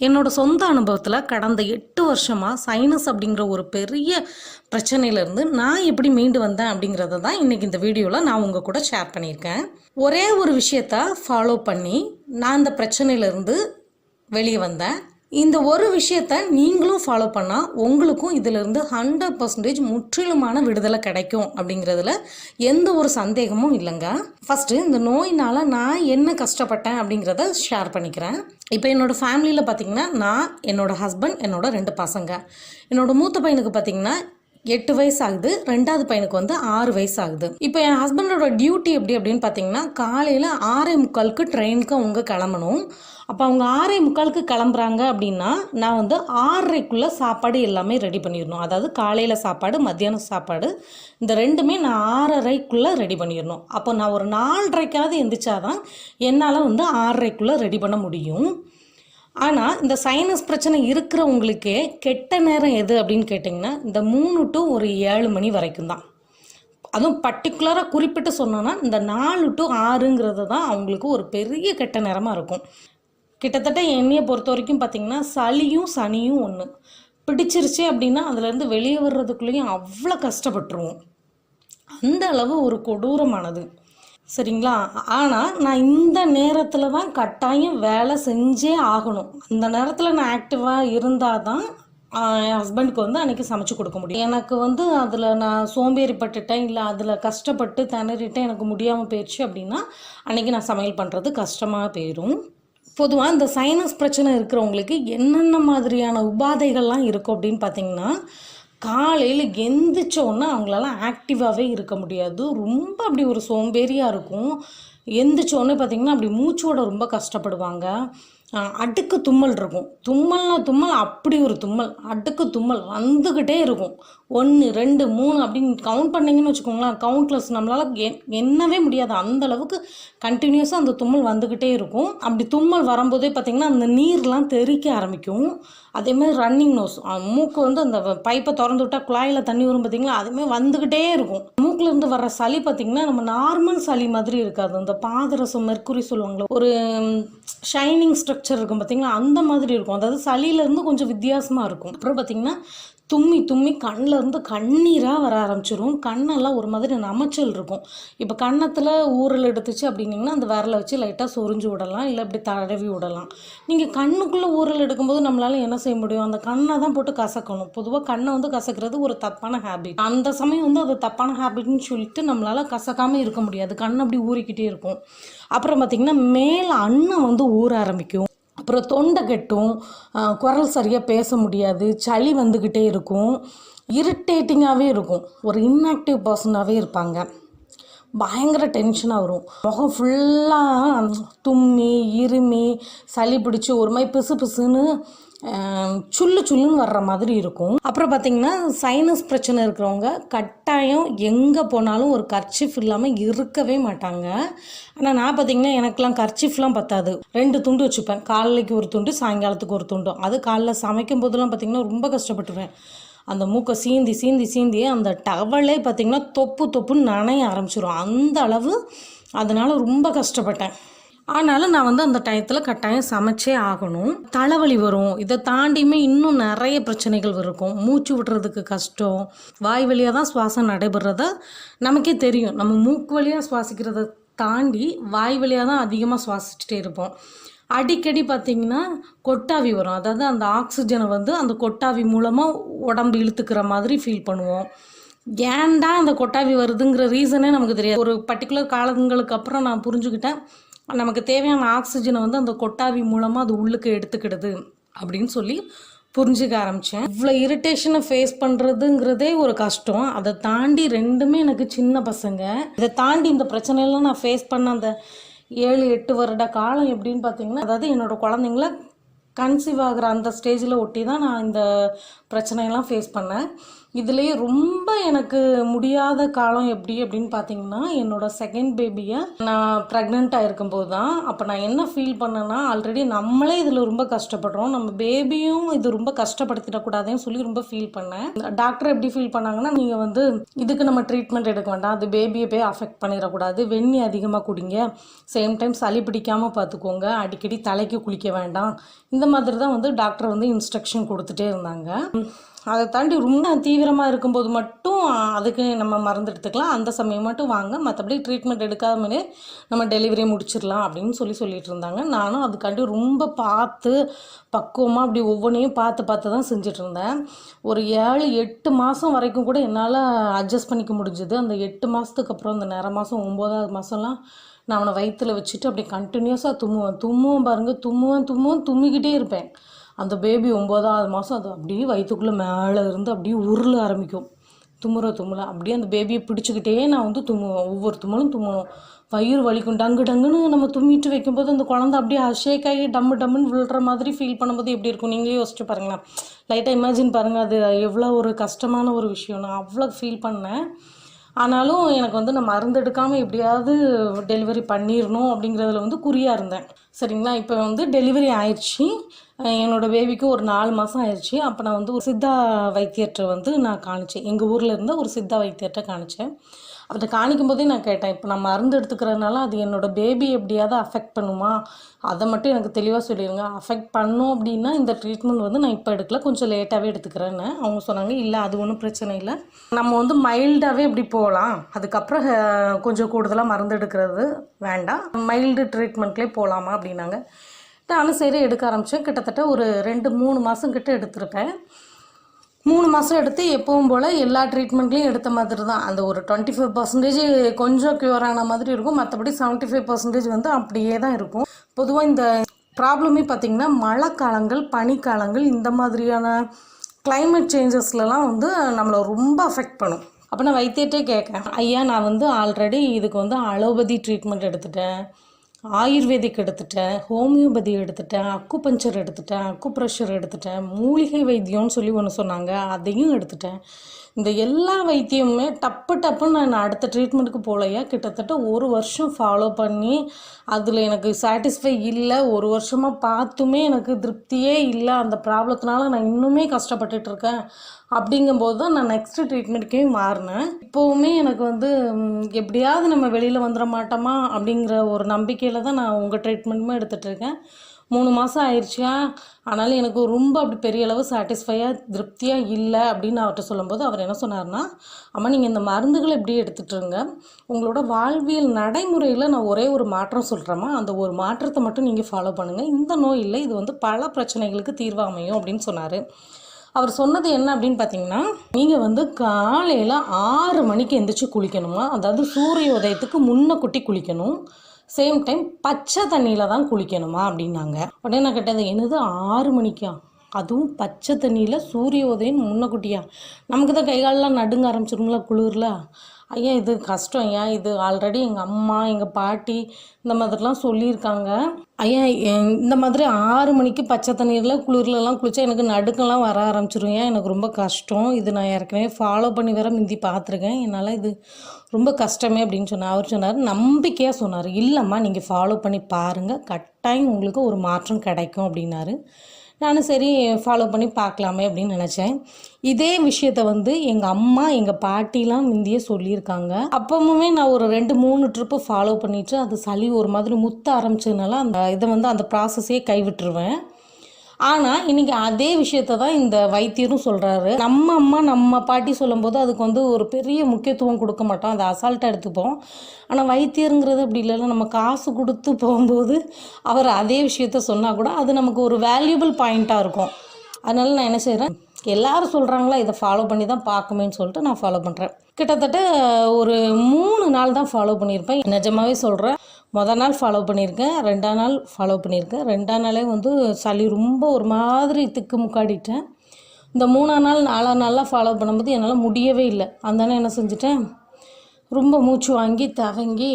என்னோட சொந்த அனுபவத்தில் கடந்த எட்டு வருஷமாக சைனஸ் அப்படிங்கிற ஒரு பெரிய பிரச்சனையிலேருந்து நான் எப்படி மீண்டு வந்தேன் அப்படிங்கிறத தான் இன்றைக்கி இந்த வீடியோவில் நான் உங்கள் கூட ஷேர் பண்ணியிருக்கேன். ஒரே ஒரு விஷயத்த ஃபாலோ பண்ணி நான் இந்த பிரச்சனையிலேருந்து வெளியே வந்தேன். இந்த ஒரு விஷயத்த நீங்களும் ஃபாலோ பண்ணால் உங்களுக்கும் இதிலிருந்து ஹண்ட்ரட் பர்சன்டேஜ் முற்றிலுமான விடுதலை கிடைக்கும் அப்படிங்கிறதுல எந்த ஒரு சந்தேகமும் இல்லைங்க. ஃபஸ்ட்டு இந்த நோயினால் நான் என்ன கஷ்டப்பட்டேன் அப்படிங்கிறத ஷேர் பண்ணிக்கிறேன். இப்போ என்னோடய ஃபேமிலியில் பார்த்தீங்கன்னா நான் என்னோடய ஹஸ்பண்ட் என்னோட ரெண்டு பசங்க. என்னோடய மூத்த பையனுக்கு பார்த்தீங்கன்னா எட்டு வயசு ஆகுது ரெண்டாவது பையனுக்கு வந்து ஆறு வயசு ஆகுது இப்போ என் ஹஸ்பண்டோட டியூட்டி எப்படி அப்படின்னு பார்த்தீங்கன்னா காலையில் ஆறே முக்காலுக்கு ட்ரெயினுக்கு அவங்க கிளம்பணும். அப்போ அவங்க ஆறே முக்காலுக்கு கிளம்புறாங்க அப்படின்னா நான் வந்து ஆறரைக்குள்ளே சாப்பாடு எல்லாமே ரெடி பண்ணிடணும். அதாவது காலையில் சாப்பாடு மத்தியானம் சாப்பாடு இந்த ரெண்டுமே நான் ஆறரைக்குள்ளே ரெடி பண்ணிடணும். அப்போ நான் ஒரு நாலரைக்காவது எந்திரிச்சாதான் என்னால் வந்து ஆறரைக்குள்ளே ரெடி பண்ண முடியும். ஆனால் இந்த சைனஸ் பிரச்சனை இருக்கிறவங்களுக்கே கெட்ட நேரம் எது அப்படின்னு கேட்டிங்கன்னா இந்த மூணு டு ஒரு ஏழு மணி வரைக்கும் தான். அதுவும் பர்டிகுலராக குறிப்பிட்டு சொன்னோன்னா இந்த நாலு டு ஆறுங்கிறது தான் அவங்களுக்கு ஒரு பெரிய கெட்ட நேரமாக இருக்கும். கிட்டத்தட்ட என்னையை பொறுத்த வரைக்கும் பார்த்திங்கன்னா சளியும் சனியும் ஒன்று பிடிச்சிருச்சு அப்படின்னா அதுலேருந்து வெளியே வர்றதுக்குள்ளேயும் அவ்வளோ கஷ்டப்பட்டுருவோம். அந்த அளவு ஒரு கொடூரமானது. சரிங்களா? ஆனால் நான் இந்த நேரத்தில் தான் கட்டாயம் வேலை செஞ்சே ஆகணும். அந்த நேரத்தில் நான் ஆக்டிவாக இருந்தால் தான் என் ஹஸ்பண்டுக்கு வந்து அன்றைக்கி சமைச்சு கொடுக்க முடியும். எனக்கு வந்து அதில் நான் சோம்பேறிப்பட்டுட்டேன் இல்லை அதில் கஷ்டப்பட்டு திணறிட்டேன் எனக்கு முடியாமல் போயிடுச்சு அப்படின்னா அன்றைக்கி நான் சமையல் பண்ணுறது கஷ்டமாக போயிடும் பொதுவாக இந்த சைனஸ் பிரச்சனை இருக்கிறவங்களுக்கு என்னென்ன மாதிரியான உபாதைகள்லாம் இருக்கும் அப்படின்னு பார்த்தீங்கன்னா காலையில் எந்திரிச்ச உடனே அவங்களால ஆக்டிவாகவே இருக்க முடியாது. ரொம்ப அப்படி ஒரு சோம்பேறியாக இருக்கும். எந்திரிச்ச பார்த்திங்கன்னா அப்படி மூச்சோட ரொம்ப கஷ்டப்படுவாங்க. அடுக்கு தும்மல் இருக்கும். தும்மல்னா தும்மல் அப்படி ஒரு தும்மல் அடுக்கு தும்மல் வந்துக்கிட்டே இருக்கும். ஒன்று ரெண்டு மூணு அப்படின்னு கவுண்ட் பண்ணிங்கன்னு வச்சுக்கோங்களேன். கவுண்ட்லெஸ் நம்மளால் எ- எண்ணவே முடியாது. அந்த அளவுக்கு கண்டினியூஸாக அந்த தும்மல் வந்துக்கிட்டே இருக்கும். அப்படி தும்மல் வரும்போதே பார்த்திங்கன்னா அந்த நீர்லாம் தெறிக்க ஆரம்பிக்கும். அதேமாதிரி ரன்னிங் நோஸ் மூக்கு வந்து அந்த பைப்பை திறந்து விட்டால் குழாயில் தண்ணி வரும் பார்த்தீங்களா அதுமாதிரி வந்துக்கிட்டே இருக்கும். மூக்கிலேருந்து வர்ற சளி பார்த்திங்கன்னா நம்ம நார்மல் சளி மாதிரி இருக்காது. அந்த பாதரசம் மெர்க்குரி சொல்லுவாங்களே ஒரு ஷைனிங் ஸ்ட்ரக்சர் இருக்கும் பார்த்திங்களா அந்த மாதிரி இருக்கும். அதாவது சளியிலேருந்து கொஞ்சம் வித்தியாசமாக இருக்கும். அப்புறம் பார்த்திங்கன்னா தும்மி தும்மி கண்ணில் இருந்து கண்ணீராக வர ஆரம்பிச்சிடும் கண்ணெல்லாம் ஒரு மாதிரி நமைச்சல் இருக்கும். இப்போ கன்னத்தில் ஊரல் எடுத்துச்சு பண்ணிங்கன்னா அந்த விரலை வச்சு லைட்டாக சொரிஞ்சு விடலாம் இல்லை இப்படி தடவி விடலாம். நீங்கள் கண்ணுக்குள்ளே ஊறல் எடுக்கும்போது நம்மளால் என்ன செய்ய முடியும்? அந்த கண்ணை தான் போட்டு கசக்கணும். பொதுவாக கண்ணை வந்து கசக்கிறது ஒரு தப்பான ஹேபிட் அந்த சமயம் வந்து அது தப்பான ஹேபிட்னு சொல்லிட்டு நம்மளால் கசக்காமல் இருக்க முடியாது. கண் அப்படி ஊறிக்கிட்டே இருக்கும். அப்புறம் பார்த்திங்கன்னா மேலே அன்னம் வந்து ஊற ஆரம்பிக்கும். அப்புறம் தொண்டை கெட்டும். குரல் சரியாக பேச முடியாது. சளி வந்துக்கிட்டே இருக்கும். இரிட்டேட்டிங்காகவே இருக்கும். ஒரு இன்ஆக்டிவ் பர்சனாகவே இருப்பாங்க. பயங்கர டென்ஷனாக வரும். முகம் ஃபுல்லாக தும்மி இருமி சளி பிடிச்சி ஒரு மாதிரி பிசு பிசுன்னு சுல்லு சுள்ளு வர்ற மாதிரி இருக்கும். அப்புறம் பார்த்திங்கன்னா சைனஸ் பிரச்சனை இருக்கிறவங்க கட்டாயம் எங்கே போனாலும் ஒரு கர்ச்சிஃப் இல்லாமல் இருக்கவே மாட்டாங்க. ஆனால் நான் பார்த்திங்கன்னா எனக்கெலாம் கர்ச்சிஃப்லாம் பத்தாது. ரெண்டு துண்டு வச்சுப்பேன். காலைக்கு ஒரு துண்டு சாயங்காலத்துக்கு ஒரு துண்டு. அது காலைல சமைக்கும் போதெல்லாம் பார்த்திங்கன்னா ரொம்ப கஷ்டப்பட்டுருவேன். அந்த மூக்கை சீந்தி சீந்தி சீந்தி அந்த டவலே பார்த்திங்கன்னா தொப்பு தொப்புன்னு நனைய ஆரம்பிச்சிடும் அந்த அளவு அதனால் ரொம்ப கஷ்டப்பட்டேன். ஆனாலும் நான் வந்து அந்த டயத்தில் கட்டாயம் சமைச்சே ஆகணும். தலைவலி வரும். இதை தாண்டியுமே இன்னும் நிறைய பிரச்சனைகள் இருக்கும். மூச்சு விடுறதுக்கு கஷ்டம். வாய் வழியாக தான் சுவாசம் நடைபெறத நமக்கே தெரியும். நம்ம மூக்கு வழியாக சுவாசிக்கிறத தாண்டி வாய் வழியாக தான் அதிகமாக சுவாசிச்சுட்டே இருப்போம். அடிக்கடி பார்த்தீங்கன்னா கொட்டாவி வரும். அதாவது அந்த ஆக்சிஜனை வந்து அந்த கொட்டாவி மூலமாக உடம்பு இழுத்துக்கிற மாதிரி ஃபீல் பண்ணுவோம். ஏன்டா அந்த கொட்டாவி வருதுங்கிற ரீசனே நமக்கு தெரியாது. ஒரு பர்டிகுலர் காலங்களுக்கு அப்புறம் நான் புரிஞ்சுக்கிட்டேன். நமக்கு தேவையான ஆக்சிஜனை வந்து அந்த கொட்டாவி மூலமாக அது உள்ளுக்கு எடுத்துக்கிடுது அப்படின்னு சொல்லி புரிஞ்சுக்க ஆரம்பித்தேன் இவ்வளோ இரிட்டேஷனை ஃபேஸ் பண்ணுறதுங்கிறதே ஒரு கஷ்டம். அதை தாண்டி ரெண்டுமே எனக்கு சின்ன பசங்க. இதை தாண்டி இந்த பிரச்சனையெல்லாம் நான் ஃபேஸ் பண்ண அந்த ஏழு எட்டு வருட காலம் எப்படின்னு பார்த்தீங்கன்னா அதாவது என்னோட குழந்தைங்கள கன்சீவ் ஆகிற அந்த ஸ்டேஜில் ஒட்டி தான் நான் இந்த பிரச்சனையெல்லாம் ஃபேஸ் பண்ணேன். இதுலேயே ரொம்ப எனக்கு முடியாத காலம் எப்படி அப்படின்னு பார்த்தீங்கன்னா என்னோட செகண்ட் பேபியை நான் ப்ரெக்னெண்ட்டாக இருக்கும்போது தான். அப்போ நான் என்ன ஃபீல் பண்ணேன்னா ஆல்ரெடி நம்மளே இதில் ரொம்ப கஷ்டப்படுறோம். நம்ம பேபியும் இது ரொம்ப கஷ்டப்படுத்திடக்கூடாதுன்னு சொல்லி ரொம்ப ஃபீல் பண்ணேன். டாக்டர் எப்படி ஃபீல் பண்ணாங்கன்னா நீங்கள் வந்து இதுக்கு நம்ம ட்ரீட்மெண்ட் எடுக்க வேண்டாம். அது பேபியை போய் அஃபெக்ட் பண்ணிடக்கூடாது. வெந்நி அதிகமாக குடிங்க. சேம் டைம் சளி பிடிக்காமல் பார்த்துக்கோங்க அடிக்கடி தலைக்கு குளிக்க வேண்டாம். இந்த மாதிரி தான் வந்து டாக்டர் வந்து இன்ஸ்ட்ரக்ஷன் கொடுத்துட்டே இருந்தாங்க. அதை தாண்டி ரொம்ப தீவிரமாக இருக்கும்போது மட்டும் அதுக்கு நம்ம மருந்து எடுத்துக்கலாம். அந்த சமயம் மட்டும் வாங்க. மற்றபடி ட்ரீட்மெண்ட் எடுக்காமலே நம்ம டெலிவரி முடிச்சிடலாம் அப்படின்னு சொல்லி சொல்லிட்டு இருந்தாங்க. நானும் அதுக்காண்டி ரொம்ப பார்த்து பக்குவமாக அப்படி ஒவ்வொன்றையும் பார்த்து பார்த்து தான் செஞ்சுட்டு இருந்தேன். ஒரு ஏழு எட்டு மாதம் வரைக்கும் கூட என்னால் அட்ஜஸ்ட் பண்ணிக்க முடிஞ்சுது. அந்த எட்டு மாதத்துக்கு அப்புறம் அந்த நேர மாதம் ஒம்போதாவது மாதம்லாம் நான் அவனை வயிற்றில் வச்சுட்டு அப்படியே கண்டினியூஸாக தும்முவேன். தும்முவேன் பாருங்கள் தும்முவேன் தும்முவேன் தும்மிக்கிட்டே இருப்பேன். அந்த பேபி ஒம்பதாவது மாதம் அது அப்படியே வயிற்றுக்குள்ளே மேலே இருந்து அப்படியே உருள ஆரம்பிக்கும். தும்முற தும்முல அப்படியே அந்த பேபியை பிடிச்சிக்கிட்டே நான் வந்து தும்முவேன் ஒவ்வொரு தும்மலும் தும்மணும் வயிறு வலிக்கும். டங்கு டங்குன்னு நம்ம தும்மிட்டு வைக்கும்போது அந்த குழந்தை அப்படியே ஷேக் ஆகி டம்மு டம்முன்னு விழுற மாதிரி ஃபீல் பண்ணும்போது எப்படி இருக்கும்? நீங்களே யோசிச்சு பாருங்களேன். லைட்டாக இமேஜின் பாருங்கள் அது எவ்வளோ ஒரு கஷ்டமான ஒரு விஷயம் நான் அவ்வளோ ஃபீல் பண்ணேன். ஆனாலும் எனக்கு வந்து நான் மருந்து எடுக்காமல் எப்படியாவது டெலிவரி பண்ணிடணும் அப்படிங்கிறதுல வந்து குறியாக இருந்தேன். சரிங்களா? இப்போ வந்து டெலிவரி ஆயிடுச்சு என்னோடய என்னோட பேபிக்கு ஒரு நாலு மாதம் ஆயிடுச்சு அப்போ நான் வந்து ஒரு சித்தா வைத்தியர்கிட்ட வந்து நான் காணிச்சேன். எங்கள் ஊரில் இருந்த ஒரு சித்தா வைத்தியர்கிட்ட காணிச்சேன். அவர்கிட்ட காணிக்கும் போதே நான் கேட்டேன் இப்போ நான் மருந்து எடுத்துக்கிறதுனால அது என்னோட பேபி எப்படியாவது அஃபெக்ட் பண்ணுமா? அதை மட்டும் எனக்கு தெளிவாக சொல்லிடுங்க அஃபெக்ட் பண்ணும் அப்படின்னா இந்த ட்ரீட்மெண்ட் வந்து நான் இப்போ எடுக்கல கொஞ்சம் லேட்டாகவே எடுத்துக்கிறேன்னு. அவங்க சொன்னாங்க இல்லை அது ஒன்றும் பிரச்சனை இல்லை. நம்ம வந்து மைல்டாகவே இப்படி போகலாம். அதுக்கப்புறம் கொஞ்சம் கூடுதலாக மருந்து எடுக்கிறது வேண்டாம். மைல்டு ட்ரீட்மெண்ட்லேயே போகலாமா அப்படின்னாங்க. நானும் சரி எடுக்க ஆரம்பித்தேன் கிட்டத்தட்ட ஒரு ரெண்டு மூணு மாதம் கிட்ட எடுத்திருப்பேன் மூணு மாதம் எடுத்து எப்பவும் போல் எல்லா ட்ரீட்மெண்ட்லேயும் எடுத்த மாதிரி தான் அந்த ஒரு டுவெண்ட்டி ஃபைவ் பர்சன்டேஜ் கொஞ்சம் க்யூர் ஆன மாதிரி இருக்கும். மற்றபடி செவன்ட்டி ஃபைவ் பர்சன்டேஜ் வந்து அப்படியே தான் இருக்கும். பொதுவாக இந்த ப்ராப்ளமே பார்த்திங்கன்னா மழை காலங்கள் பனிக்காலங்கள் இந்த மாதிரியான கிளைமேட் சேஞ்சஸ்லலாம் வந்து நம்மளை ரொம்ப அஃபெக்ட் பண்ணும். அப்போ நான் வைத்தியட்டே கேட்குறேன் ஐயா நான் வந்து ஆல்ரெடி இதுக்கு வந்து அலோபதி ட்ரீட்மெண்ட் எடுத்துட்டேன். ஆயுர்வேதிக் எடுத்துட்டேன் ஹோமியோபதி எடுத்துட்டேன் அக்குபஞ்சர் எடுத்துட்டேன் அக்குப்ரெஷர் எடுத்துட்டேன் மூலிகை வைத்தியம்னு சொல்லி ஒன்று சொன்னாங்க அதையும் எடுத்துட்டேன். இந்த எல்லா வைத்தியமுமே டப்பு டப்புன்னு நான் அடுத்த ட்ரீட்மெண்ட்டுக்கு போகலையா கிட்டத்தட்ட ஒரு வருஷம் ஃபாலோ பண்ணி அதில் எனக்கு சாட்டிஸ்ஃபை இல்லை. ஒரு வருஷமாக பார்த்துமே எனக்கு திருப்தியே இல்லை. அந்த ப்ராப்ளத்தினால நான் இன்னுமே கஷ்டப்பட்டுட்ருக்கேன் அப்படிங்கும்போது தான் நான் நெக்ஸ்ட் ட்ரீட்மெண்ட்டுக்கே மாறினேன். இப்போவுமே எனக்கு வந்து எப்படியாவது நம்ம வெளியில் வந்துட மாட்டோமா அப்படிங்கிற ஒரு நம்பிக்கையில் தான் நான் உங்கள் ட்ரீட்மெண்ட்டுமே எடுத்துகிட்டு இருக்கேன். மூணு மாதம் ஆயிடுச்சா ஆனாலும் எனக்கு ரொம்ப அப்படி பெரிய அளவு சாட்டிஸ்ஃபையாக திருப்தியாக இல்லை அப்படின்னு அவர்கிட்ட சொல்லும்போது அவர் என்ன சொன்னார்னா அம்மா நீங்கள் இந்த மருந்துகளை இப்படியே எடுத்துகிட்ருங்க உங்களோட வாழ்வியல் நடைமுறையில் நான் ஒரே ஒரு மாற்றம் சொல்கிறேம்மா அந்த ஒரு மாற்றத்தை மட்டும் நீங்கள் ஃபாலோ பண்ணுங்கள் இந்த நோய் இல்லை. இது வந்து பல பிரச்சனைகளுக்கு தீர்வு அமையும் அப்படின்னு சொன்னார். அவர் சொன்னது என்ன அப்படின்னு பார்த்தீங்கன்னா நீங்கள் வந்து காலையில் ஆறு மணிக்கு எந்திரிச்சு குளிக்கணுமா? அதாவது சூரிய உதயத்துக்கு முன்ன குட்டி குளிக்கணும். சேம் டைம் பச்சை தண்ணியில் தான் குளிக்கணுமா? அப்படின்னாங்க. உடனே நான் கேட்டது என்னது ஆறு மணிக்கா? அதுவும் பச்சை தண்ணியில் சூரிய உதயம் முன்னக்குட்டியா நமக்கு தான் கை காலெல்லாம் நடுங்க ஆரம்பிச்சிரும்ல குளிரில். ஐயா இது கஷ்டம் ஐயா. இது ஆல்ரெடி எங்கள் அம்மா எங்கள் பாட்டி இந்த மாதிரிலாம் சொல்லியிருக்காங்க. ஐயா இந்த மாதிரி ஆறு மணிக்கு பச்சை தண்ணீரில் குளிர்லலாம் குளித்தா எனக்கு நடுக்கெல்லாம் வர ஆரம்பிச்சிரும் ஏன் எனக்கு ரொம்ப கஷ்டம். இது நான் ஏற்கனவே ஃபாலோ பண்ணி வேற முந்தி பார்த்துருக்கேன். என்னால் இது ரொம்ப கஷ்டமே அப்படின்னு சொன்னார். அவர் சொன்னார் நம்பிக்கையாக சொன்னார். இல்லைம்மா நீங்கள் ஃபாலோ பண்ணி பாருங்கள் கட்டாயம் உங்களுக்கு ஒரு மாற்றம் கிடைக்கும் அப்படின்னாரு. நானும் சரி ஃபாலோ பண்ணி பார்க்கலாமே அப்படின்னு நினச்சேன். இதே விஷயத்த வந்து எங்கள் அம்மா எங்கள் பாட்டிலாம் முந்தியே சொல்லியிருக்காங்க. அப்பவுமே நான் ஒரு ரெண்டு மூணு ட்ரிப்பு ஃபாலோ பண்ணிவிட்டு அது சளி ஒரு மாதிரி முத்த ஆரம்பிச்சதுனால அந்த இதை வந்து அந்த ப்ராசஸே கைவிட்டுருவேன். ஆனால் இன்னைக்கு அதே விஷயத்த தான் இந்த வைத்தியரும் சொல்கிறாரு நம்ம அம்மா நம்ம பாட்டி சொல்லும்போது அதுக்கு வந்து ஒரு பெரிய முக்கியத்துவம் கொடுக்க மாட்டோம். அதை அசால்ட்டாக எடுத்துப்போம். ஆனால் வைத்தியருங்கிறது அப்படி இல்லைல்ல. நம்ம காசு கொடுத்து போகும்போது அவர் அதே விஷயத்த சொன்னால் கூட அது நமக்கு ஒரு வேல்யூபிள் பாயிண்ட்டாக இருக்கும். அதனால் நான் என்ன செய்கிறேன் எல்லாரும் சொல்கிறாங்களா இதை ஃபாலோ பண்ணி தான் பார்க்குமேன்னு சொல்லிட்டு நான் ஃபாலோ பண்ணுறேன் கிட்டத்தட்ட ஒரு மூணு நாள் தான் ஃபாலோ பண்ணியிருப்பேன். நிஜமாவே சொல்கிறேன் மொதல் நாள் ஃபாலோ பண்ணியிருக்கேன் ரெண்டாம் நாள் ஃபாலோ பண்ணியிருக்கேன். ரெண்டாம் நாளே வந்து சளி ரொம்ப ஒரு மாதிரி திக்கு முக்காடிட்டேன். இந்த மூணாம் நாள் நாலாம் நாளெலாம் ஃபாலோ பண்ணும்போது என்னால் முடியவே இல்லை. அதனால என்ன செஞ்சுட்டேன் ரொம்ப மூச்சு வாங்கி தவங்கி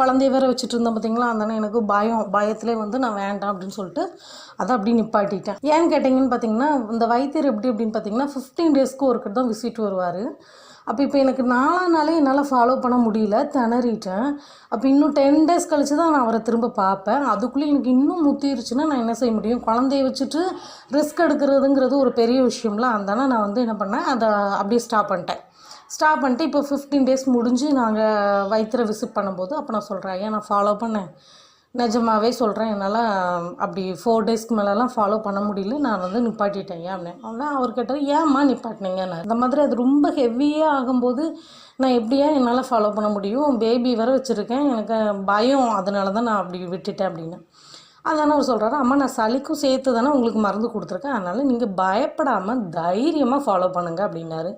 குழந்தைய வேற வச்சுட்டு இருந்தேன் பார்த்தீங்களா அதனால எனக்கு பயம். பயத்திலே வந்து நான் வேண்டாம் அப்படின்னு சொல்லிட்டு அதை அப்படி நிப்பாட்டிட்டேன். ஏன்னு கேட்டிங்கன்னு பார்த்தீங்கன்னா இந்த வைத்தியர் எப்படி அப்படின்னு பார்த்தீங்கன்னா ஃபிஃப்டீன் டேஸ்க்கு ஒருக்கர் தான் விசிட் வருவார். அப்போ இப்போ எனக்கு நாலா நாளே என்னால் ஃபாலோ பண்ண முடியல திணறிட்டேன். அப்போ இன்னும் டென் டேஸ் கழிச்சு தான் நான் அவரை திரும்ப பார்ப்பேன். அதுக்குள்ளே எனக்கு இன்னும் முத்திருச்சுன்னா நான் என்ன செய்ய முடியும்? குழந்தைய வச்சுட்டு ரிஸ்க் எடுக்கிறதுங்கிறது ஒரு பெரிய விஷயம்ல. அதனால நான் வந்து என்ன பண்ணேன் அதை அப்படியே ஸ்டாப் பண்ணிட்டேன். ஸ்டாப் பண்ணிட்டு இப்போ ஃபிஃப்டீன் டேஸ் முடிஞ்சு நாங்கள் வயிற்றுல விசிட் பண்ணும்போது அப்போ நான் சொல்கிறேன் ஏன் நான் ஃபாலோ பண்ணேன். நிஜமாவே சொல்கிறேன் என்னால் அப்படி ஃபோர் டேஸ்க்கு மேலெலாம் ஃபாலோ பண்ண முடியல நான் வந்து நிப்பாட்டிட்டேன் ஏன் அப்படின்னு. அவன் அவர் கேட்டார் ஏம்மா நிப்பாட்டினீங்கன்னு? இந்த மாதிரி அது ரொம்ப ஹெவியாக ஆகும்போது நான் எப்படியா என்னால் ஃபாலோ பண்ண முடியும்? பேபி வர வச்சுருக்கேன் எனக்கு பயம் அதனால தான் நான் அப்படி விட்டுட்டேன் அப்படின்னு. அதானே அவர் சொல்கிறாரு அம்மா நான் சளிக்கும் சேர்த்து தானே உங்களுக்கு மருந்து கொடுத்துருக்கேன் அதனால் நீங்கள் பயப்படாமல் தைரியமாக ஃபாலோ பண்ணுங்கள் அப்படின்னாரு.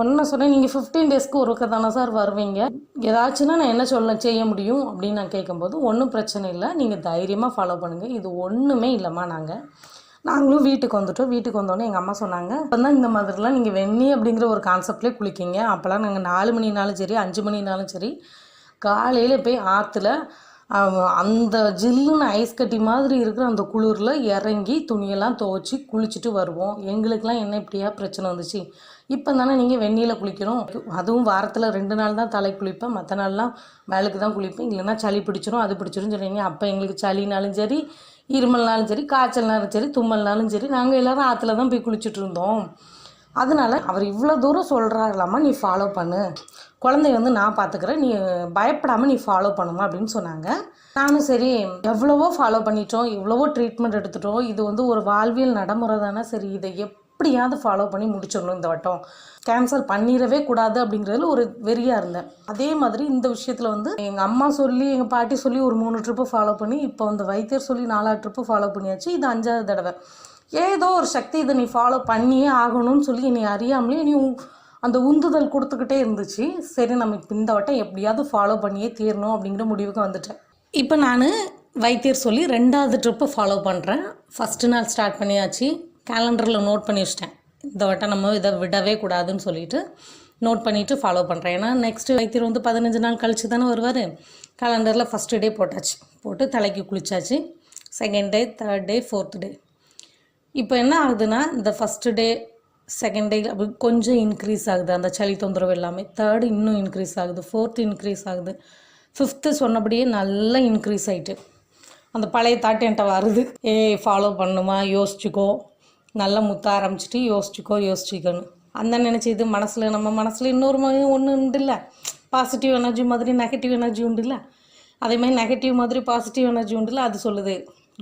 ஒன்று சொன்னேன். நீங்கள் ஃபிஃப்டீன் டேஸ்க்கு ஒருக்க தானே சார் வருவீங்க? ஏதாச்சுன்னா நான் என்ன சொல்ல செய்ய முடியும் அப்படின்னு நான் கேட்கும்போது ஒன்றும் பிரச்சனை இல்லை. நீங்கள் தைரியமாக ஃபாலோ பண்ணுங்கள் இது ஒன்றுமே இல்லைம்மா நாங்கள் நாங்களும் வீட்டுக்கு வந்துட்டோம். வீட்டுக்கு வந்தோடனே எங்கள் அம்மா சொன்னாங்க அப்போ தான் இந்த மாதிரிலாம் நீங்கள் வெந்நி அப்படிங்கிற ஒரு கான்செப்ட்லேயே குளிக்கிங்க. அப்போல்லாம் நாங்கள் நாலு மணினாலும் சரி அஞ்சு மணினாலும் சரி காலையில் போய் ஆற்றுல அந்த ஜில்லுன்னு ஐஸ் கட்டி மாதிரி இருக்கிற அந்த குளிரில் இறங்கி துணியெல்லாம் துவைச்சி குளிச்சுட்டு வருவோம். எங்களுக்கெல்லாம் என்ன இப்படியா பிரச்சனை வந்துச்சு? இப்போ தானே நீங்கள் வெந்நீரில் குளிக்கணும்? அதுவும் வாரத்தில் ரெண்டு நாள் தான் தலை குளிப்பேன். மற்ற நாள்லாம் வேலைக்கு தான் குளிப்பேன். இல்லைன்னா சளி பிடிச்சிரும் அது பிடிச்சிரும் சொல்கிறீங்க அப்போ எங்களுக்கு சளினாலும் சரி இருமல்னாலும் சரி காய்ச்சல்னாலும் சரி தும்மல்னாலும் சரி நாங்கள் எல்லோரும் ஆற்றுல தான் போய் குளிச்சுட்டு இருந்தோம். அதனால அவர் இவ்வளோ தூரம் சொல்கிறாங்களாம்மா நீ ஃபாலோ பண்ணு. குழந்தைய வந்து நான் பார்த்துக்கிறேன் நீ பயப்படாமல் நீ ஃபாலோ பண்ணுமா அப்படின்னு சொன்னாங்க. நானும் சரி எவ்வளவோ ஃபாலோ பண்ணிட்டோம். எவ்வளவோ ட்ரீட்மெண்ட் எடுத்துட்டோம். இது வந்து ஒரு வாழ்வியல் நடைமுறை தானே சரி. இதை எப்படியாவது ஃபாலோ பண்ணி முடிச்சிடணும் இந்த வட்டம். கேன்சல் பண்ணிடவே கூடாது அப்படிங்கிறதுல ஒரு வெறியாக இருந்தேன். அதே மாதிரி இந்த விஷயத்தில் வந்து எங்கள் அம்மா சொல்லி எங்கள் பாட்டி சொல்லி ஒரு மூணு ட்ரிப்பு ஃபாலோ பண்ணி இப்போ வந்து வைத்தியர் சொல்லி நாலாவது ட்ரிப்பு ஃபாலோ பண்ணியாச்சு. இது அஞ்சாவது தடவை. ஏதோ ஒரு சக்தி இதை நீ ஃபாலோ பண்ணியே ஆகணும்னு சொல்லி நீ அறியாமலே நீ அந்த உந்துதல் கொடுத்துக்கிட்டே இருந்துச்சு. சரி நம்ம இப்போ இந்த வட்டம் எப்படியாவது ஃபாலோ பண்ணியே தீரணும் அப்படிங்கிற முடிவுக்கு வந்துட்டேன். இப்போ நான் வைத்தியர் சொல்லி ரெண்டாவது ட்ரிப்பு ஃபாலோ பண்ணுறேன் ஃபஸ்ட்டு நாள் ஸ்டார்ட் பண்ணியாச்சு. கேலண்டரில் நோட் பண்ணி வச்சிட்டேன். இந்த வட்டம் நம்ம இதை விடவே கூடாதுன்னு சொல்லிட்டு நோட் பண்ணிவிட்டு ஃபாலோ பண்ணுறேன் ஏன்னா நெக்ஸ்ட்டு வைத்தியர் வந்து பதினஞ்சு நாள் கழிச்சு தானே வருவார். கேலண்டரில் ஃபஸ்ட்டு டே போட்டாச்சு. போட்டு தலைக்கு குளிச்சாச்சு. Second day third day fourth day இப்போ என்ன ஆகுதுன்னா இந்த ஃபஸ்ட்டு டே செகண்ட் டே அப்படி கொஞ்சம் இன்க்ரீஸ் ஆகுது. அந்த சளி தொந்தரவு எல்லாமே. தேர்டு இன்னும் இன்க்ரீஸ் ஆகுது. ஃபோர்த்து இன்க்ரீஸ் ஆகுது. ஃபிஃப்த்து சொன்னபடியே நல்லா இன்க்ரீஸ் ஆகிட்டு அந்த பழைய தாட்டு என்கிட்ட வருது. ஏய் ஃபாலோ பண்ணுமா? யோசிச்சுக்கோ. நல்லா முத்த ஆரம்பிச்சிட்டு யோசிச்சுக்கோ யோசிச்சுக்கணும் அந்த நினச்சி இது மனசில் நம்ம மனசில் இன்னொரு ஒன்று உண்டுல்ல. பாசிட்டிவ் எனர்ஜி மாதிரி நெகட்டிவ் எனர்ஜி உண்டுல்ல. அதே மாதிரி நெகட்டிவ் மாதிரி பாசிட்டிவ் எனர்ஜி உண்டுல்ல அது சொல்லுது.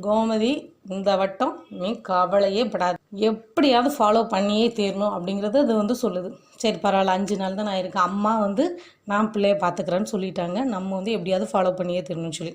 கோமதி இந்த வட்டம் நீ கவலையே படாது. எப்படியாவது ஃபாலோ பண்ணியே தீரணும் அப்படிங்கிறது அது வந்து சொல்லுது. சரி பரவாயில்ல அஞ்சு நாள் தான் நான் இருக்கேன் அம்மா வந்து நான் பிள்ளைய பார்த்துக்கிறேன்னு சொல்லிட்டாங்க. நம்ம வந்து எப்படியாவது ஃபாலோ பண்ணியே தீரணும்னு சொல்லி.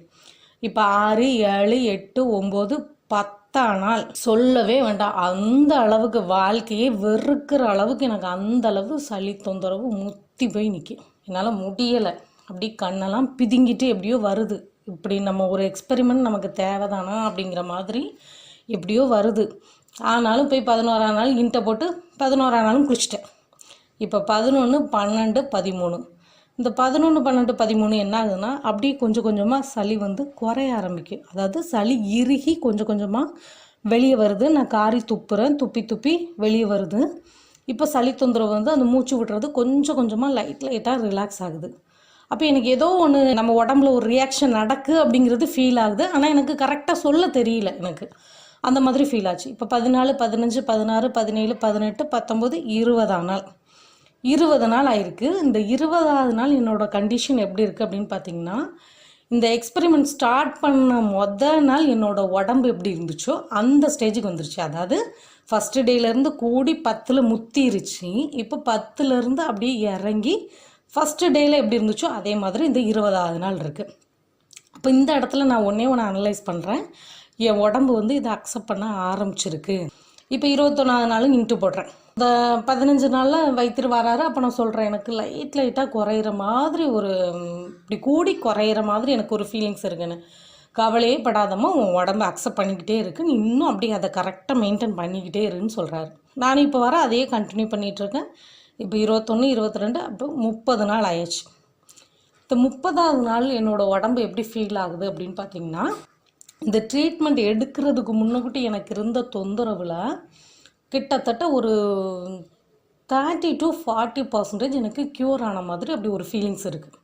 இப்போ ஆறு ஏழு எட்டு ஒம்பது பத்து நாள் சொல்லவே வேண்டாம். அந்த அளவுக்கு வாழ்க்கையே வெறுக்கிற அளவுக்கு எனக்கு அந்த அளவு சளி தொந்தரவு முத்தி போய் நிற்கும் என்னால் முடியலை. அப்படி கண்ணெல்லாம் பிதுங்கிட்டு எப்படியோ வருது. இப்படி நம்ம ஒரு எக்ஸ்பெரிமெண்ட் நமக்கு தேவைதானா அப்படிங்கிற மாதிரி எப்படியோ வருது. ஆனாலும் போய் பதினோராம் நாள் இன்ட்டை போட்டு பதினோராம் நாளும் குளிச்சிட்டேன். இப்போ பதினொன்று பன்னெண்டு பதிமூணு. இந்த பதினொன்று பன்னெண்டு பதிமூணு என்ன ஆகுதுன்னா அப்படியே கொஞ்சம் கொஞ்சமாக சளி வந்து குறைய ஆரம்பிக்கும். அதாவது சளி இறுகி கொஞ்சம் கொஞ்சமாக வெளியே வருது. நான் காரி துப்புறேன் துப்பி துப்பி வெளியே வருது. இப்போ சளி தொந்தரவு வந்து அந்த மூச்சு விடுறது கொஞ்சம் கொஞ்சமாக லைட் லைட்டாக ரிலாக்ஸ் ஆகுது. அப்போ எனக்கு ஏதோ ஒன்று நம்ம உடம்புல ஒரு ரியாக்ஷன் நடக்கு அப்படிங்கிறது ஃபீல் ஆகுது. ஆனால் எனக்கு கரெக்டாக சொல்ல தெரியல எனக்கு. அந்த மாதிரி ஃபீல் ஆச்சு. இப்போ பதினாலு பதினஞ்சு பதினாறு பதினேழு பதினெட்டு பத்தொம்போது இருபதாம் நாள். இருபது நாள் ஆயிருக்கு. இந்த இருபதாவது நாள் என்னோடய கண்டிஷன் எப்படி இருக்குது அப்படின்னு பார்த்தீங்கன்னா இந்த எக்ஸ்பெரிமெண்ட் ஸ்டார்ட் பண்ண மொத நாள் என்னோடய உடம்பு எப்படி இருந்துச்சோ அந்த ஸ்டேஜுக்கு வந்துருச்சு. அதாவது ஃபஸ்ட்டு டேலேருந்து கூடி பத்தில் முத்திருச்சு. இப்போ பத்துலேருந்து அப்படியே இறங்கி ஃபஸ்ட்டு டேயில் எப்படி இருந்துச்சோ அதே மாதிரி இந்த இருபதாவது நாள் இருக்குது அப்போ இந்த இடத்துல நான் ஒன்றே ஒன்று அனலைஸ் பண்ணுறேன் என் உடம்பு வந்து இதை அக்செப்ட் பண்ண ஆரம்பிச்சிருக்கு. இப்போ இருபத்தொன்னாவது நாளும் இன்ட்டு போடுறேன். இந்த பதினஞ்சு நாளில் வைத்திரு வராரு. அப்போ நான் சொல்கிறேன் எனக்கு லைட் லைட்டாக குறையிற மாதிரி ஒரு இப்படி கூடி குறையிற மாதிரி எனக்கு ஒரு ஃபீலிங்ஸ் இருக்குன்னு. கவலையே படாதமா உன் உடம்ப அக்செப்ட் பண்ணிக்கிட்டே இருக்கு. நீ இன்னும் அப்படியே அதை கரெக்டாக மெயின்டைன் பண்ணிக்கிட்டே இருக்குன்னு சொல்கிறாரு நானும் இப்போ வர அதையே கண்டினியூ பண்ணிகிட்ருக்கேன் இப்போ இருபத்தொன்று இருபத்தி ரெண்டு அப்போ முப்பது நாள் ஆயிடுச்சு. இந்த முப்பதாவது நாள் என்னோட உடம்பு எப்படி ஃபீல் ஆகுது அப்படின்னு பார்த்தீங்கன்னா இந்த ட்ரீட்மெண்ட் எடுக்கிறதுக்கு முன்னக்கூட்டி எனக்கு இருந்த தொந்தரவில் கிட்டத்தட்ட ஒரு தேர்ட்டி டு ஃபார்ட்டி பர்சன்டேஜ் எனக்கு க்யூர் ஆன மாதிரி அப்படி ஒரு ஃபீலிங்ஸ் இருக்குது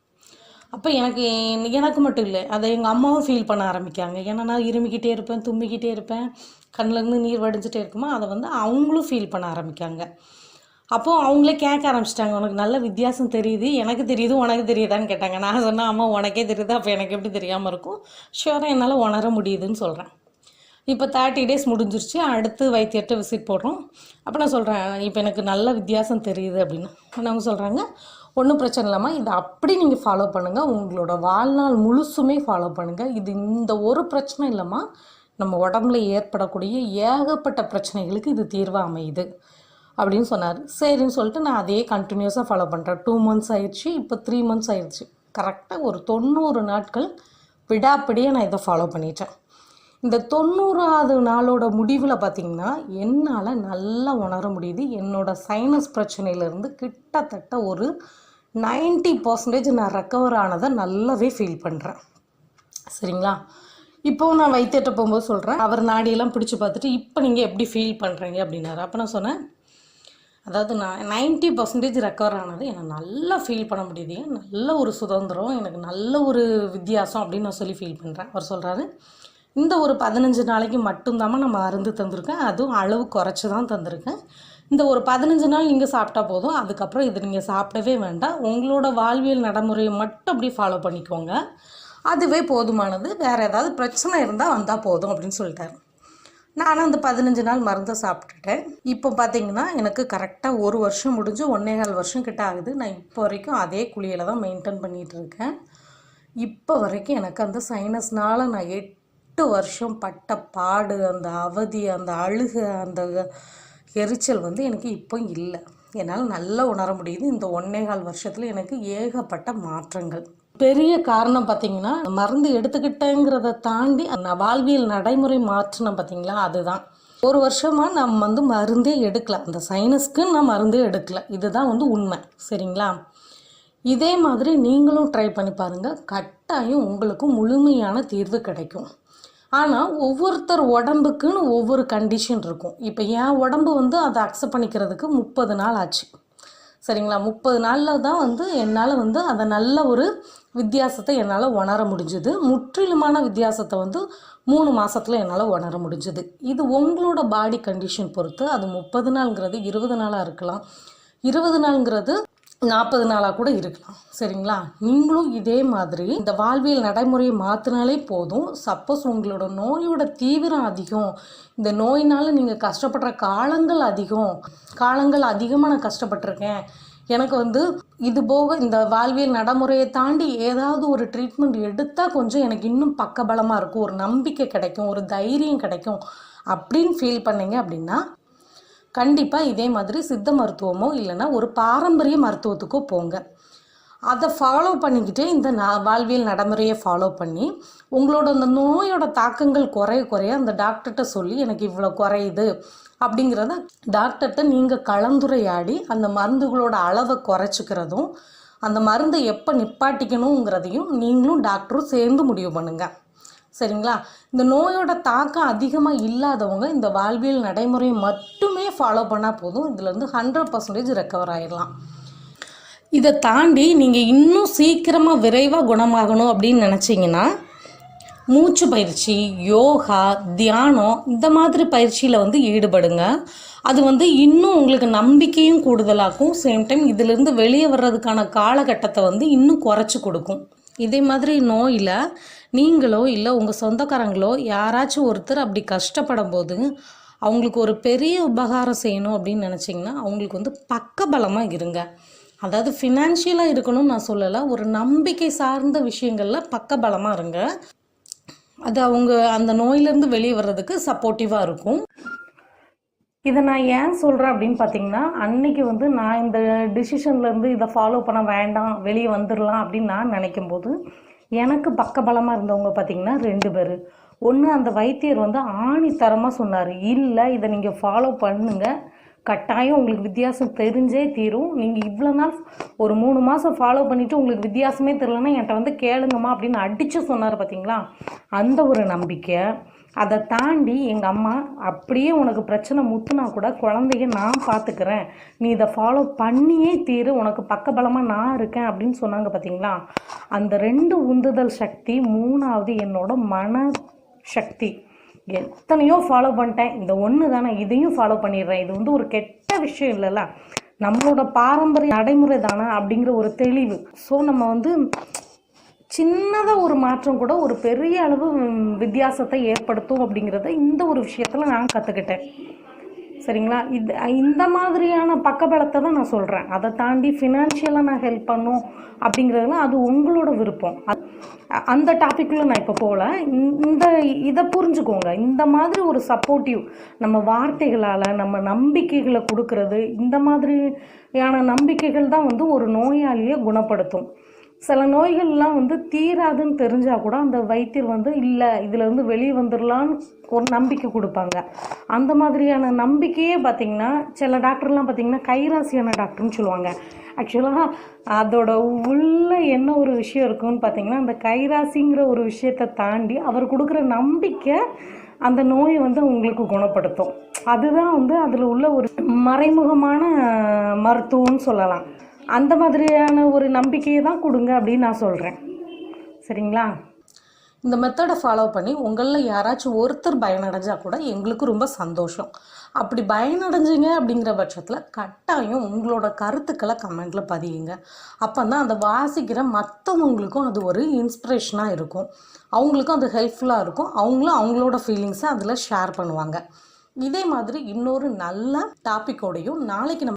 அப்போ எனக்கு எனக்கு மட்டும் இல்லை அதை எங்கள் அம்மாவும் ஃபீல் பண்ண ஆரம்பிக்காங்க ஏன்னா நான் இருமிக்கிட்டே இருப்பேன் தும்மிக்கிட்டே இருப்பேன் கண்ணிலேருந்து நீர் வடிஞ்சிட்டே இருக்குமா அதை வந்து அவங்களும் ஃபீல் பண்ண ஆரம்பிக்காங்க அப்போது அவங்களே கேட்க ஆரம்பிச்சிட்டாங்க உனக்கு நல்ல வித்தியாசம் தெரியுது எனக்கு தெரியுது உனக்கு தெரியுதான்னு கேட்டாங்க. நான் சொன்னேன் அம்மா உனக்கே தெரியுது அப்போ எனக்கு எப்படி தெரியாமல் இருக்கும்? ஷுவராக என்னால் உணர முடியுதுன்னு சொல்கிறேன் இப்போ தேர்ட்டி டேஸ் முடிஞ்சிருச்சு அடுத்து வைத்தியர்கிட்ட விசிட் போடுறோம். அப்போ நான் சொல்கிறேன் இப்போ எனக்கு நல்ல வித்தியாசம் தெரியுது அப்படின்னு. அவங்க சொல்கிறாங்க ஒன்றும் பிரச்சனை இல்லாமல் இதை அப்படி நீங்கள் ஃபாலோ பண்ணுங்கள் உங்களோட வாழ்நாள் முழுசுமே ஃபாலோ பண்ணுங்கள் இது இந்த ஒரு பிரச்சனை இல்லைம்மா நம்ம உடம்புல ஏற்படக்கூடிய ஏகப்பட்ட பிரச்சனைகளுக்கு இது தீர்வாக அமையுது. அப்படின்னு சொன்னார். சரின்னு சொல்லிட்டு நான் அதே கண்டினியூஸாக ஃபாலோ பண்ணுறேன் டூ மந்த்ஸ் ஆயிடுச்சு இப்போ த்ரீ மந்த்ஸ் ஆயிடுச்சு. கரெக்டாக ஒரு தொண்ணூறு நாட்கள் விடாப்பிடியே நான் இதை ஃபாலோ பண்ணிட்டேன். இந்த தொண்ணூறாவது நாளோட முடிவில் பார்த்திங்கன்னா என்னால் நல்லா உணர முடியுது. என்னோட சைனஸ் பிரச்சனையிலேருந்து கிட்டத்தட்ட ஒரு 90% பர்சன்டேஜ் நான் ரெக்கவர் ஆனதை நல்லாவே ஃபீல் பண்ணுறேன் சரிங்களா? இப்போவும் நான் வைத்தியட்ட போகும்போது சொல்கிறேன் அவர் நாடியெல்லாம் பிடிச்சி பார்த்துட்டு இப்போ நீங்கள் எப்படி ஃபீல் பண்ணுறீங்க அப்படின்னாரு. அப்போ நான் சொன்னேன் அதாவது நான் நைன்ட்டி பர்சன்டேஜ் ரெக்கவர் ஆனது எனக்கு நல்லா ஃபீல் பண்ண முடியுது. நல்ல ஒரு சுதந்திரம் எனக்கு நல்ல ஒரு வித்தியாசம் அப்படின்னு நான் சொல்லி ஃபீல் பண்ணுறேன் அவர் சொல்கிறாரு இந்த ஒரு பதினஞ்சு நாளைக்கு மட்டும்தாம்மா நம்ம மருந்து தந்திருக்கேன். அதுவும் அளவு குறைச்சி தான் தந்திருக்கேன். இந்த ஒரு பதினஞ்சு நாள் நீங்கள் சாப்பிட்டா போதும். அதுக்கப்புறம் இது நீங்கள் சாப்பிடவே வேண்டாம். உங்களோட வாழ்வியல் நடைமுறையை மட்டும் அப்படியே ஃபாலோ பண்ணிக்கோங்க. அதுவே போதுமானது. வேறு ஏதாவது பிரச்சனை இருந்தால் வந்தால் போதும் அப்படின்னு சொல்லிட்டாரு. நானும் அந்த பதினஞ்சு நாள் மருந்தை சாப்பிட்டுட்டேன். இப்போ பார்த்தீங்கன்னா எனக்கு கரெக்டாக ஒரு வருஷம் முடிஞ்சு ஒன்றே கால் வருஷம் கிட்ட ஆகுது. நான் இப்போ வரைக்கும் அதே குழியில் தான் மெயின்டைன் பண்ணிகிட்டு இருக்கேன். இப்போ வரைக்கும் எனக்கு அந்த சைனஸ்னால் நான் எட்டு வருஷம் பட்ட பாடு அந்த அவதி அந்த அழுக அந்த எரிச்சல் வந்து எனக்கு இப்போ இல்லை. என்னால் நல்லா உணர முடியுது. இந்த ஒன்னே கால் வருஷத்தில் எனக்கு ஏகப்பட்ட மாற்றங்கள். பெரிய காரணம் பார்த்தீங்கன்னா மருந்து எடுத்துக்கிட்டேங்கிறத தாண்டி அந்த வாழ்வியல் நடைமுறை மாற்றினோம் பார்த்தீங்களா அதுதான். ஒரு வருஷமாக நம்ம வந்து மருந்தே எடுக்கல. அந்த சைனஸ்க்கு நான் மருந்தே எடுக்கல. இதுதான் வந்து உண்மை. சரிங்களா? இதே மாதிரி நீங்களும் ட்ரை பண்ணி பாருங்கள் கட்டாயம் உங்களுக்கு முழுமையான தீர்வு கிடைக்கும். ஆனால் ஒவ்வொருத்தர் உடம்புக்குன்னு ஒவ்வொரு கண்டிஷன் இருக்கும். இப்போ என் உடம்பு வந்து அதை அக்செப்ட் பண்ணிக்கிறதுக்கு முப்பது நாள் ஆச்சு. சரிங்களா? முப்பது நாளில் தான் வந்து என்னால் வந்து அதை நல்ல ஒரு வித்தியாசத்தை என்னால் உணர முடிஞ்சுது. முற்றிலுமான வித்தியாசத்தை வந்து மூணு மாதத்தில் என்னால் உணர முடிஞ்சுது. இது உங்களோட பாடி கண்டிஷன் பொறுத்து அது முப்பது நாள்ங்கிறது இருபது நாளாக இருக்கலாம். இருபது நாள்ங்கிறது நாற்பது நாளாக கூட இருக்கலாம். சரிங்களா? நீங்களும் இதே மாதிரி இந்த வாழ்வியல் நடைமுறையை மாற்றினாலே போதும். சப்போஸ் உங்களோட நோயோட தீவிரம் அதிகம். இந்த நோயினால் நீங்கள் கஷ்டப்படுற காலங்கள் அதிகம். காலங்கள் அதிகமாக நான் கஷ்டப்பட்டிருக்கேன். எனக்கு வந்து இது போக இந்த வாழ்வியல் நடைமுறையை தாண்டி ஏதாவது ஒரு ட்ரீட்மெண்ட் எடுத்தால் கொஞ்சம் எனக்கு இன்னும் பக்கபலமாக இருக்கும் ஒரு நம்பிக்கை கிடைக்கும் ஒரு தைரியம் கிடைக்கும் அப்படின்னு ஃபீல் பண்ணீங்க அப்படின்னா கண்டிப்பாக இதே மாதிரி சித்த மருத்துவமோ இல்லைன்னா ஒரு பாரம்பரிய மருத்துவத்துக்கோ போங்க. அதை ஃபாலோ பண்ணிக்கிட்டே இந்த வாழ்வியல் நடைமுறையை ஃபாலோ பண்ணி உங்களோட அந்த நோயோட தாக்கங்கள் குறைய குறைய அந்த டாக்டர்கிட்ட சொல்லி எனக்கு இவ்வளோ குறையுது அப்படிங்கிறத டாக்டர்கிட்ட நீங்கள் கலந்துரையாடி அந்த மருந்துகளோட அளவை குறைச்சிக்கிறதும் அந்த மருந்தை எப்போ நிப்பாட்டிக்கணுங்கிறதையும் நீங்களும் டாக்டரும் சேர்ந்து முடிவு பண்ணுங்கள் சரிங்களா? இந்த நோயோட தாக்கம் அதிகமாக இல்லாதவங்க இந்த வாழ்வியல் நடைமுறையை மட்டுமே ஃபாலோ பண்ணால் போதும். இதுலேருந்து ஹண்ட்ரட் பர்சன்டேஜ் ரெக்கவர் ஆயிடலாம். இதை தாண்டி நீங்கள் இன்னும் சீக்கிரமாக விரைவாக குணமாகணும் அப்படின்னு நினச்சிங்கன்னா மூச்சு பயிற்சி யோகா தியானம் இந்த மாதிரி பயிற்சியில் வந்து ஈடுபடுங்க. அது வந்து இன்னும் உங்களுக்கு நம்பிக்கையும் கூடுதலாக்கும். சேம் டைம் இதிலிருந்து வெளியே வர்றதுக்கான காலகட்டத்தை வந்து இன்னும் குறைச்சி கொடுக்கும். இதே மாதிரி நோயில் நீங்களோ இல்லை உங்கள் சொந்தக்காரங்களோ யாராச்சும் ஒருத்தர் அப்படி கஷ்டப்படும் போது அவங்களுக்கு ஒரு பெரிய உபகாரம் செய்யணும் அப்படின்னு நினச்சிங்கன்னா அவங்களுக்கு வந்து பக்கபலமாக இருங்க. அதாவது ஃபினான்ஷியலாக இருக்கணும்னு நான் சொல்லலை ஒரு நம்பிக்கை சார்ந்த விஷயங்களில் பக்கபலமாக இருங்க. அது அவங்க அந்த நோயிலேருந்து வெளியே வர்றதுக்கு சப்போர்ட்டிவாக இருக்கும். இதை நான் ஏன் சொல்கிறேன் அப்படின்னு பார்த்தீங்கன்னா அன்னைக்கு வந்து நான் இந்த டிசிஷன்லேருந்து இதை ஃபாலோ பண்ண வேண்டாம் வெளியே வந்துடலாம் அப்படின்னு நான் நினைக்கும் போது எனக்கு பக்கபலமாக இருந்தவங்க பார்த்தீங்கன்னா ரெண்டு பேர். ஒன்று அந்த வைத்தியர் வந்து ஆணித்தரமாக சொன்னார் இல்லை இதை நீங்கள் ஃபாலோ பண்ணுங்கள் கட்டாயம் உங்களுக்கு வித்தியாசம் தெரிஞ்சே தீரும். நீங்கள் இவ்வளோ நாள் ஒரு மூணு மாதம் ஃபாலோ பண்ணிவிட்டு உங்களுக்கு வித்தியாசமே தெரிலன்னா என்கிட்ட வந்து கேளுங்கம்மா அப்படின்னு அடித்து சொன்னார் பார்த்தீங்களா அந்த ஒரு நம்பிக்கை. அதை தாண்டி எங்கள் அம்மா அப்படியே உனக்கு பிரச்சனை முத்துனா கூட குழந்தைய நான் பார்த்துக்கிறேன் நீ இதை ஃபாலோ பண்ணியே தீரு. உனக்கு பக்கபலமாக நான் இருக்கேன் அப்படின்னு சொன்னாங்க பார்த்தீங்களா அந்த ரெண்டு உந்துதல் சக்தி மூணாவது என்னோட மன சக்தி எத்தனையோ ஃபாலோ பண்ணிட்டேன். இந்த ஒன்று தானே இதையும் ஃபாலோ பண்ணிடுறேன். இது வந்து ஒரு கெட்ட விஷயம் இல்லைல்ல. நம்மளோட பாரம்பரிய நடைமுறை தானே அப்படிங்கிற ஒரு தெளிவு. ஸோ நம்ம வந்து சின்னதாக ஒரு மாற்றம் கூட ஒரு பெரிய அளவு வித்தியாசத்தை ஏற்படுத்தும் அப்படிங்கிறத இந்த ஒரு விஷயத்தில் நான் கற்றுக்கிட்டேன் சரிங்களா? இது இந்த மாதிரியான பக்கபலத்தை தான் நான் சொல்கிறேன் அதை தாண்டி ஃபினான்ஷியலாக நான் ஹெல்ப் பண்ணும் அப்படிங்கிறதுலாம் அது உங்களோட விருப்பம். அந்த டாப்பிக்குள்ளே நான் இப்போ போகல. இந்த இதை புரிஞ்சுக்கோங்க. இந்த மாதிரி ஒரு சப்போர்ட்டிவ் நம்ம வார்த்தைகளால் நம்ம நம்பிக்கைகளை கொடுக்கறது இந்த மாதிரியான நம்பிக்கைகள் தான் வந்து ஒரு நோயாளியை குணப்படுத்தும். சில நோய்கள்லாம் வந்து தீராதுன்னு தெரிஞ்சால் கூட அந்த வைத்தியர் வந்து இல்லை இதிலேருந்து வெளியே வந்துடலான்னு ஒரு நம்பிக்கை கொடுப்பாங்க. அந்த மாதிரியான நம்பிக்கையே பார்த்திங்கன்னா சில டாக்டர்லாம் பார்த்திங்கன்னா கைராசியான டாக்டர்னு சொல்லுவாங்க. ஆக்சுவலாக அதோட உள்ள என்ன ஒரு விஷயம் இருக்குன்னு பார்த்தீங்கன்னா அந்த கைராசிங்கிற ஒரு விஷயத்தை தாண்டி அவர் கொடுக்குற நம்பிக்கை அந்த நோயை வந்து உங்களுக்கு குணப்படுத்தும். அதுதான் வந்து அதில் உள்ள ஒரு மறைமுகமான மருத்துவம்னு சொல்லலாம். அந்த மாதிரியான ஒரு நம்பிக்கையை தான் கொடுங்க அப்படின்னு நான் சொல்கிறேன் சரிங்களா? இந்த மெத்தடை ஃபாலோ பண்ணி உங்களில் யாராச்சும் ஒருத்தர் பயனடைஞ்சால் கூட எங்களுக்கு ரொம்ப சந்தோஷம். அப்படி பயனடைஞ்சிங்க அப்படிங்கிற பட்சத்தில் கட்டாயம் உங்களோட கருத்துக்களை கமெண்ட்டில் பதியுங்க. அப்போ தான் அதை வாசிக்கிற மற்றவங்களுக்கும் அது ஒரு இன்ஸ்பிரேஷனாக இருக்கும். அவங்களுக்கும் அது ஹெல்ப்ஃபுல்லாக இருக்கும். அவங்களும் அவங்களோட ஃபீலிங்ஸை அதில் ஷேர் பண்ணுவாங்க. இதே மாதிரி இன்னொரு நல்ல டாப்பிக்கோடையும் நாளைக்கு நம்ம